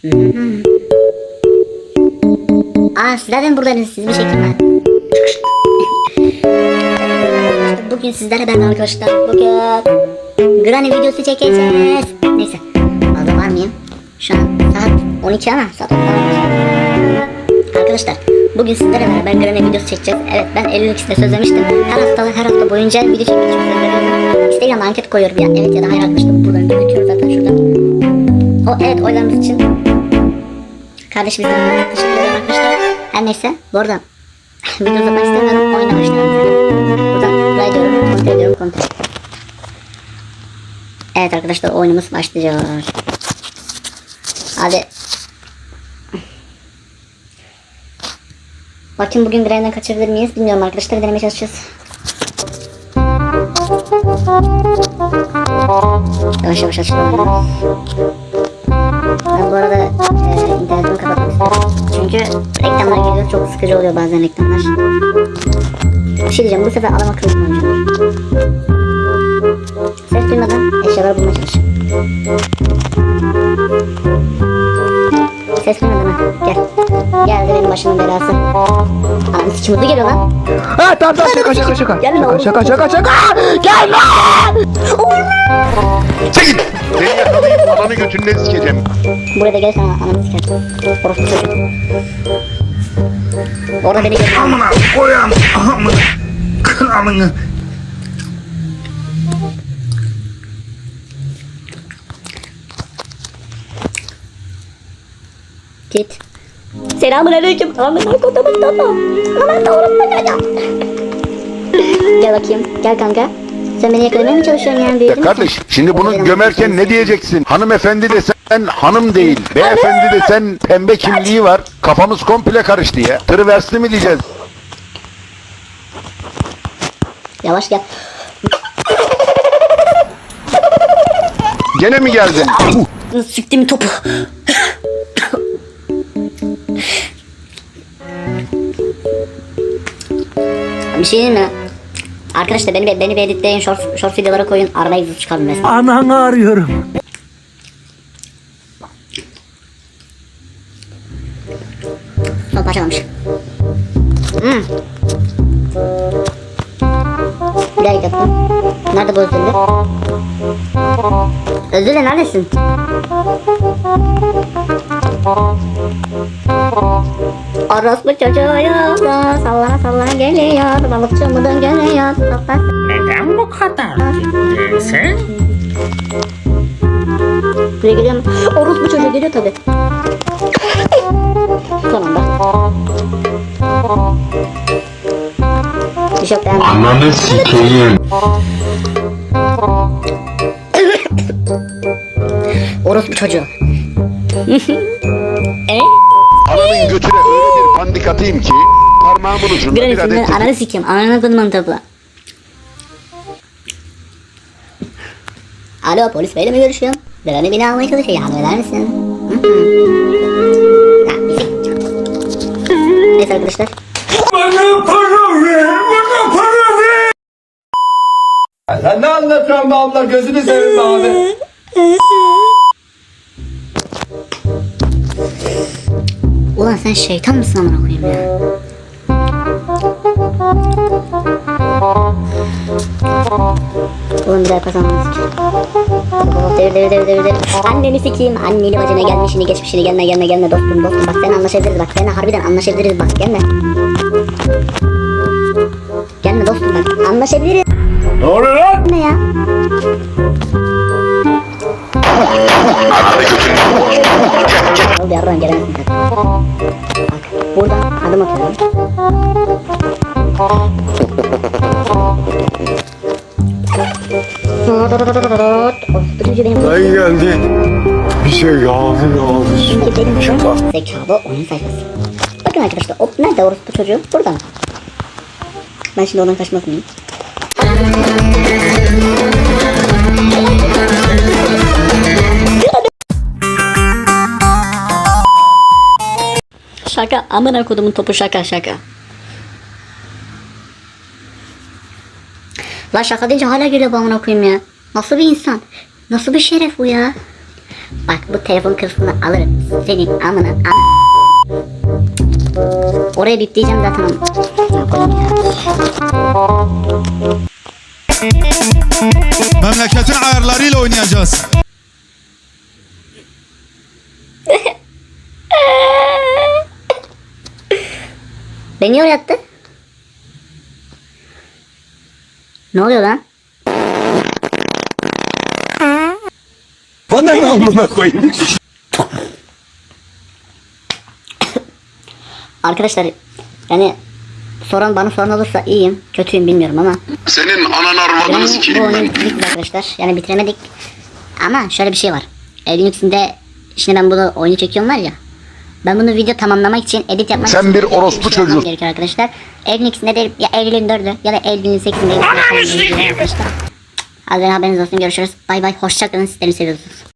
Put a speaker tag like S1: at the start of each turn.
S1: Aa sizlerden buradayız siz bir şekilde. Bugün sizlere ben arkadaşlar bugün Granny videosu çekeceğiz. Neyse fazla var mıyım? Şu an saat 12 ama saat 10 Arkadaşlar bugün sizlere beraber Granny videosu çekeceğiz. Evet ben Eylül ikisine sözlemiştim. Her hafta her hafta boyunca video çekmek için söz. Instagram'a anket koyuyorum ya. Evet ya da hayır arkadaşlar buradan gözüküyor zaten şurada. O evet oylarınız için. Kardeşimizden teşekkür ederim arkadaşlar. Her neyse bu arada video uzatmak istemiyorum. Oyuna başlayalım. Buradan buraya diyorum. Kontrol ediyorum. Kontrol. Evet arkadaşlar oyunumuz başlayacak. Hadi. Bakın bugün Gray'den kaçırabilir miyiz bilmiyorum arkadaşlar. Denemeye çalışacağız. Yavaş yavaş açıyorum. Ben bu arada e, internetimi istiyorum. Çünkü reklamlar geliyor çok sıkıcı oluyor bazen reklamlar. Bir şey diyeceğim bu sefer adam akıllı kullanacağım. Geldi benim başımın belası. Anam sikim hızlı geliyor lan.
S2: Ha tamam tamam şaka şaka şaka.
S1: Gelme oğlum.
S2: Şaka şaka şaka şaka. Gelme.
S3: Çekil! Seni yakalayıp ananı götünden sikeceğim.
S1: Buraya da gel sana anamı sikerim. Orası çocuk. Orada beni gör.
S3: Amına koyam! Amına! Amına!
S1: Git. Selamun aleyküm. Amına kodumun topu. Aman doğru Gel bakayım. Gel kanka. Sen beni yakalamaya mı çalışıyorsun yani? Büyüdün mü
S3: Kardeş
S1: sen?
S3: şimdi bunu gömerken ne diyeceksin? Hanımefendi desen hanım değil. Beyefendi desen pembe kimliği var. Kafamız komple karıştı ya. Tırversli mi diyeceğiz?
S1: Yavaş gel.
S3: Gene mi geldin? Uh,
S1: Siktim topu. Bir şey diyeyim mi? Arkadaşlar beni beni bir editleyin short, short videolara koyun arabayı hızlı çıkarın mesela.
S2: Ananı arıyorum.
S1: Son parçalamış. Hmm. Bir daha yaptım. Nerede bu özürlü? Özürlü neredesin? Orospu çocuğu yolda sallana sallana geliyor Balıkçı mıdın geliyor
S4: Neden bu kadar ciddisin?
S1: Buraya geliyor mu? Orospu çocuğu geliyor tabi Son anda Bir şey yok
S5: Ananı sikeyim.
S1: Orospu çocuğu?
S3: ananın götüne öyle bir pandik atayım ki parmağımın ucunda bir
S1: Granny
S3: adet
S1: ananı sikeyim. Ananı kodumun topu. Alo polis beyle mi görüşüyorum? Granny beni almaya çalışıyor. Yardım eder misin? Hı hı. Ya, bir sik. Neyse arkadaşlar.
S2: Sen ne anlatıyorsun be abla gözünü seveyim be abi.
S1: Ulan sen şeytan mısın amına koyayım ya? Oğlum bir daha yaparsan ananı sikeyim. Devir devir devir devir devir. Anneni sikeyim. Anneni bacına gelmişini geçmişini gelme gelme gelme dostum dostum. Bak sen anlaşabiliriz bak. Seninle harbiden anlaşabiliriz bak gelme. Gelme dostum bak. Anlaşabiliriz.
S2: Ne oluyor lan?
S1: Ne ya? Al bir yarran gelemezsin zaten. Bak buradan adım atıyorum. Benim
S5: Ay geldi. Bir şey yağdı yağdı.
S1: benim şu zekalı oyun sayfası. Bakın arkadaşlar o nerede orospu çocuğu? Burada mı? Ben şimdi oradan kaçmaz Şaka amına kodumun topu şaka şaka. La şaka deyince hala geliyor bu amına koyayım ya. Nasıl bir insan? Nasıl bir şeref bu ya? Bak bu telefon kılıfını alırım. Senin amına am Oraya bipleyeceğim zaten. Ya.
S6: Memleketin ayarlarıyla oynayacağız.
S1: Beni niye oynattı? Ne oluyor lan?
S2: Bana ne amına koyayım?
S1: Arkadaşlar yani soran bana soran olursa iyiyim. Kötüyüm bilmiyorum ama.
S3: Senin anan arvadını
S1: Yani bu biz arkadaşlar. Yani bitiremedik. Ama şöyle bir şey var. Linux'inde şimdi ben bunu oyunu çekiyorum var ya. Ben bunu video tamamlamak için edit yapmak
S3: Sen
S1: için
S3: bir orospu
S1: şey yapmam
S3: çocuğu.
S1: gerekiyor arkadaşlar. Linux'inde de ya Eylül'ün 4'ü ya da Eylül'ün 8'inde arkadaşlar. Az haberiniz olsun görüşürüz. Bay bay hoşçakalın sizleri seviyoruz.